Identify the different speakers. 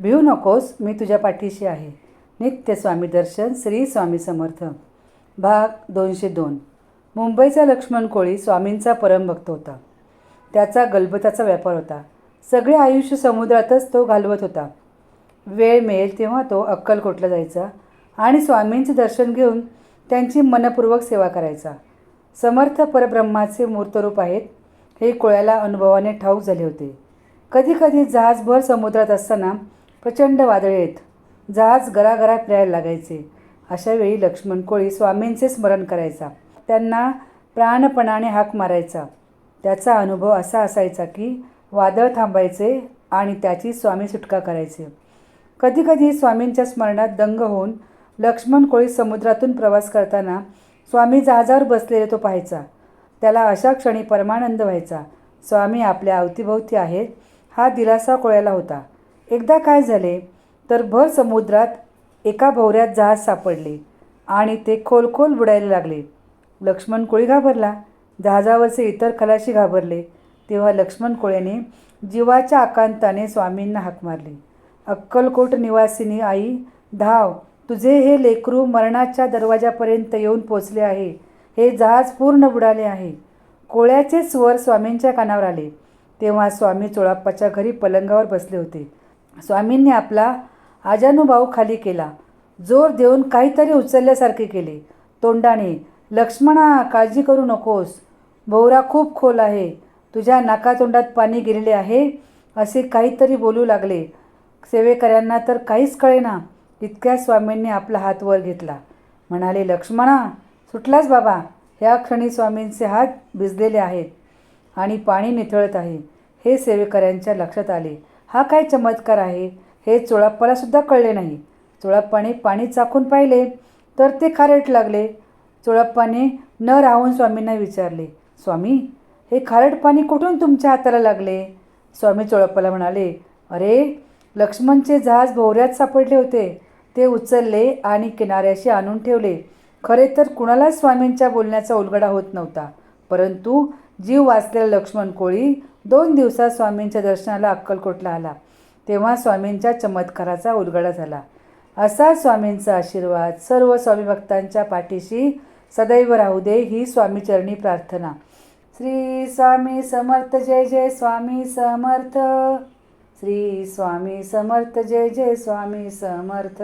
Speaker 1: भिऊ नकोस मी तुझ्या पाठीशी आहे. नित्य स्वामी दर्शन श्री स्वामी समर्थ. भाग दोनशे दोन. मुंबईचा लक्ष्मण कोळी स्वामींचा परमभक्त होता. त्याचा गलबताचा व्यापार होता. सगळे आयुष्य समुद्रातच तो घालवत होता. वेळ मिळेल तेव्हा तो अक्कलकोटला जायचा आणि स्वामींचे दर्शन घेऊन त्यांची मनपूर्वक सेवा करायचा. समर्थ परब्रह्माचे मूर्तरूप आहेत हे कोळ्याला अनुभवाने ठाऊक झाले होते. कधीकधी जहाजभर समुद्रात असताना प्रचंड वादळे आहेत. जहाज गरागरा फिरायला लागायचे. अशावेळी लक्ष्मण कोळी स्वामींचे स्मरण करायचा. त्यांना प्राणपणाने हाक मारायचा. त्याचा अनुभव असा असायचा की वादळ थांबायचे आणि त्याची स्वामी सुटका करायचे. कधीकधी स्वामींच्या स्मरणात दंग होऊन लक्ष्मण कोळी समुद्रातून प्रवास करताना स्वामी जहाजावर बसलेले तो पाहायचा. त्याला अशा क्षणी परमानंद व्हायचा स्वामी आपल्या अवतीभोवती आहेत. हा दिलासा कोळ्याला होता. एकदा काय झाले तर भर समुद्रात एका भोवऱ्यात जहाज सापडले आणि ते खोल खोल बुडायला लागले. लक्ष्मण कोळी घाबरला. जहाजावरचे इतर खलाशी घाबरले. तेव्हा लक्ष्मण कोळ्याने जीवाच्या आकांताने स्वामींना हाक मारली. अक्कलकोट निवासिनी आई धाव तुझे हे लेकरू मरणाच्या दरवाजापर्यंत येऊन पोचले आहे. हे जहाज पूर्ण बुडाले आहे. कोळ्याचे स्वर स्वामींच्या कानावर आले. तेव्हा स्वामी चोळाप्पाच्या घरी पलंगावर बसले होते. स्वामींनी आपला आजानुभाव खाली केला. जोर देऊन काहीतरी उचलल्यासारखे केले. तोंडाने लक्ष्मणा काळजी करू नकोस. भोवरा खूप खोल आहे. तुझ्या नाकातोंडात पाणी गेलेले आहे असे काहीतरी बोलू लागले. सेवेकऱ्यांना तर काहीच कळेना. इतक्या स्वामींनी आपला हात वर घेतला. म्हणाले लक्ष्मणा सुटलाच बाबा. ह्या क्षणी स्वामींचे हात भिजलेले आहेत आणि पाणी निथळत आहे. हे सेवेकऱ्यांच्या लक्षात आले. हा काय चमत्कार आहे? हे चोळाप्पालासुद्धा कळले नाही. चोळाप्पाने पाणी चाखून पाहिले तर ते खारट लागले. चोळाप्पाने न राहून स्वामींना विचारले स्वामी हे खारट पाणी कुठून तुमच्या हाताला लागले? स्वामी चोळाप्पाला म्हणाले अरे लक्ष्मणचे जहाज भोवऱ्यात सापडले होते. ते उचलले आणि किनाऱ्याशी आणून ठेवले. खरे तर कुणालाच स्वामींच्या बोलण्याचा उलगडा होत नव्हता. परंतु जीव वाचलेला लक्ष्मण कोळी दोन दिवसात स्वामींच्या दर्शनाला अक्कलकोटला आला. तेव्हा स्वामींच्या चमत्काराचा उलगडा झाला. असा स्वामींचा आशीर्वाद सर्व स्वामी भक्तांच्या पाठीशी सदैव राहू दे ही स्वामीचरणी प्रार्थना. श्री स्वामी समर्थ जय जय स्वामी समर्थ. श्री स्वामी समर्थ जय जय स्वामी समर्थ.